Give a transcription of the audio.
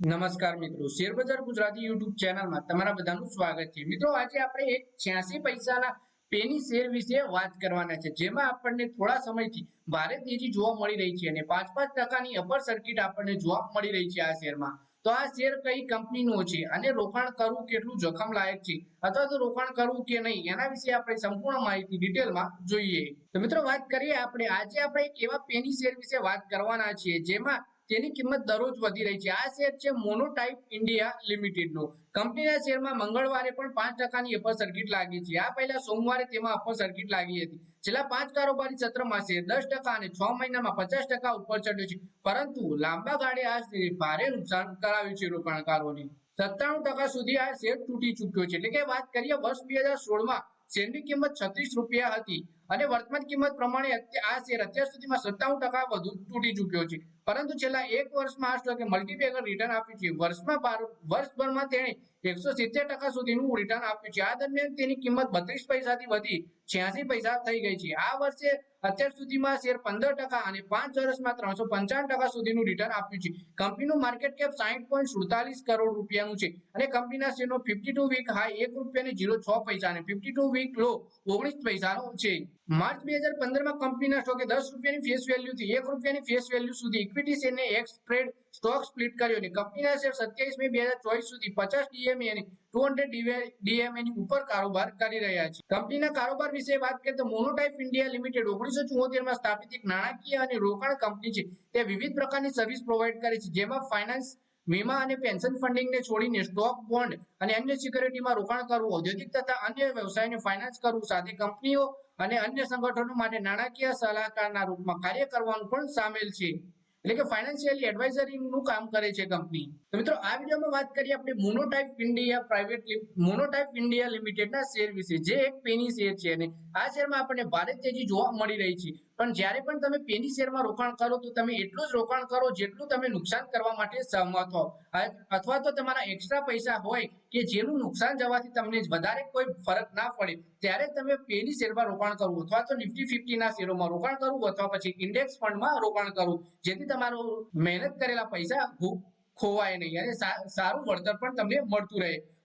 નમસ્કાર મિત્રો. શેરબજાર ગુજરાતી યુટ્યુબ ચેનલમાં તમારા બધાનું સ્વાગત છે. મિત્રો, આજે આપણે એક છ્યાસી પૈસાના પેની શેર વિશે વાત કરવાના છે, જેમાં આપણને થોડા સમયથી ભારે તેજી જોવા મળી રહી છે અને પાંચ પાંચ ટકાની અપર સર્કિટ આપણને જોવા મળી રહી છે આ શેરમાં. તો આ શેર કઈ કંપનીનો છે અને રોકાણ કરવું કેટલું જોખમ લાયક છે અથવા તો રોકાણ કરવું કે નહીં, એના વિશે આપણે સંપૂર્ણ માહિતી ડિટેલમાં જોઈએ. તો મિત્રો, વાત કરીએ આપણે. આજે આપણે એક એવા પેની શેર વિશે વાત કરવાના છીએ જેમાં તેની કિંમત દરરોજ વધી રહી છે. આ શેર છે મોનોટાઇપ ઇન્ડિયા લિમિટેડનો કંપનીના શેરમાં મંગળવારે પણ પાંચ ટકાની અપર સર્કિટ લાગી છે. આ પહેલા સોમવારે તેમાં અપર સર્કિટ લાગી હતી. છેલ્લા પાંચ કારોબારી સત્રમાં શેર દસ ટકા અને છ મહિનામાં પચાસ ટકા ઉપર ચડ્યો છે. પરંતુ લાંબા ગાળે આ શેરે ભારે નુકસાન કરાવ્યું છે રોકાણકારોને. સત્તાણું ટકા સુધી આ શેર તૂટી ચૂક્યો છે. એટલે કે વાત કરીએ વર્ષ બે હજાર સોળમાં શેરની કિંમત છત્રીસ રૂપિયા હતી. અને વર્તમાન કિંમત પ્રમાણે આ શેર અત્યાર સુધીમાં સત્તાવન ટકા વધુ તૂટી ચૂક્યો છે. પરંતુ છેલ્લા એક વર્ષમાં આ સ્ટોકે મલ્ટીબેગર રિટર્ન આપ્યું છે. વર્ષમાં વર્ષભરમાં તેણે એકસો સિત્તેર ટકા સુધીનું રિટર્ન આપ્યું છે. આ દરમિયાન તેની કિંમત બત્રીસ પૈસાથી વધી છ્યાસી પૈસા થઈ ગઈ છે. આ વર્ષે અત્યાર સુધીમાં શેર પંદર ટકા અને પાંચ વર્ષમાં ત્રણસો પંચાવન ટકા સુધીનું રિટર્ન આપ્યું છે. કંપનીનું માર્કેટ કેપ સાહીઠ પોઈન્ટ સુડતાલીસ કરોડ રૂપિયાનું છે અને કંપનીના શેરનો ફિફ્ટી ટુ વીક હાઈ એક રૂપિયાને જીરો છ પૈસા અને ફિફ્ટી ટુ વીક લો ઓગણીસ પૈસાનો છે. માર્ચ બે હજાર પંદરમાં કંપનીના સ્ટોકે દસ રૂપિયાની ફેસ વેલ્યુથી એક રૂપિયાની ફેસ વેલ્યુ સુધી ઇક્વિટી શેરને એક સ્પ્રેડ સ્ટોક સ્પ્લિટ કર્યો અને કંપનીના શેર સત્યાવીસ મે બે હજાર ચોવીસ સુધી પચાસ ડીએમએ અને ટુ હંડ્રેડ ડીએમએ ની ઉપર કારોબાર કરી રહ્યા છે. કંપનીના કારોબાર વિશે વાત કરીએ તો મોનોટાઇપ ઇન્ડિયા લિમિટેડ ઓગણીસો ચુમ્મોતેરમાં સ્થાપિત એક નાણાકીય અને રોકાણ કંપની છે. તે વિવિધ પ્રકારની સર્વિસ પ્રોવાઈડ કરે છે. જેમાં ફાઇનાન્સ વીમા અને પેન્શન ફંડિંગને છોડીને સ્ટોક, બોન્ડ અને અન્ય સિક્યુરિટીમાં રોકાણ કરવું ઔદ્યોગિક તથા અન્ય વ્યવસાયને ફાઇનાન્સ કરવું, સાથે કંપનીઓ અને અન્ય સંગઠનો માટે નાણાકીય સલાહકારના રૂપમાં કાર્ય કરવાનું પણ સામેલ છે. એટલે કે ફાઇનાન્શિયલી એડવાઇઝરીનું કામ કરે છે કંપની. તો મિત્રો, આ વિડીયોમાં વાત કરીએ આપણે Monotype India private Monotype India લિમિટેડના શેર વિશે, જે એક પેની શેર છે અને આ શેરમાં આપણને ભારે તેજી જોવા મળી રહી છે. પણ જ્યારે પણ તમે પેની શેરમાં રોકાણ કરો, તો તમે એટલું જ રોકાણ કરો જેટલું તમે નુકસાન કરવા માટે સહમત હો. અથવા તો તમારા એક્સ્ટ્રા પૈસા હોય કે જેનું નુકસાન જવાથી તમને વધારે કોઈ ફરક ના પડે, ત્યારે તમે પેની શેરમાં રોકાણ કરવું અથવા તો નિફ્ટી ફિફ્ટી ના શેરોમાં રોકાણ કરવું અથવા પછી ઇન્ડેક્સ ફંડમાં રોકાણ કરવું જેથી તમારું મહેનત કરેલા પૈસા ખોવાય નહીં અને સારું વળતર પણ તમને મળતું રહે.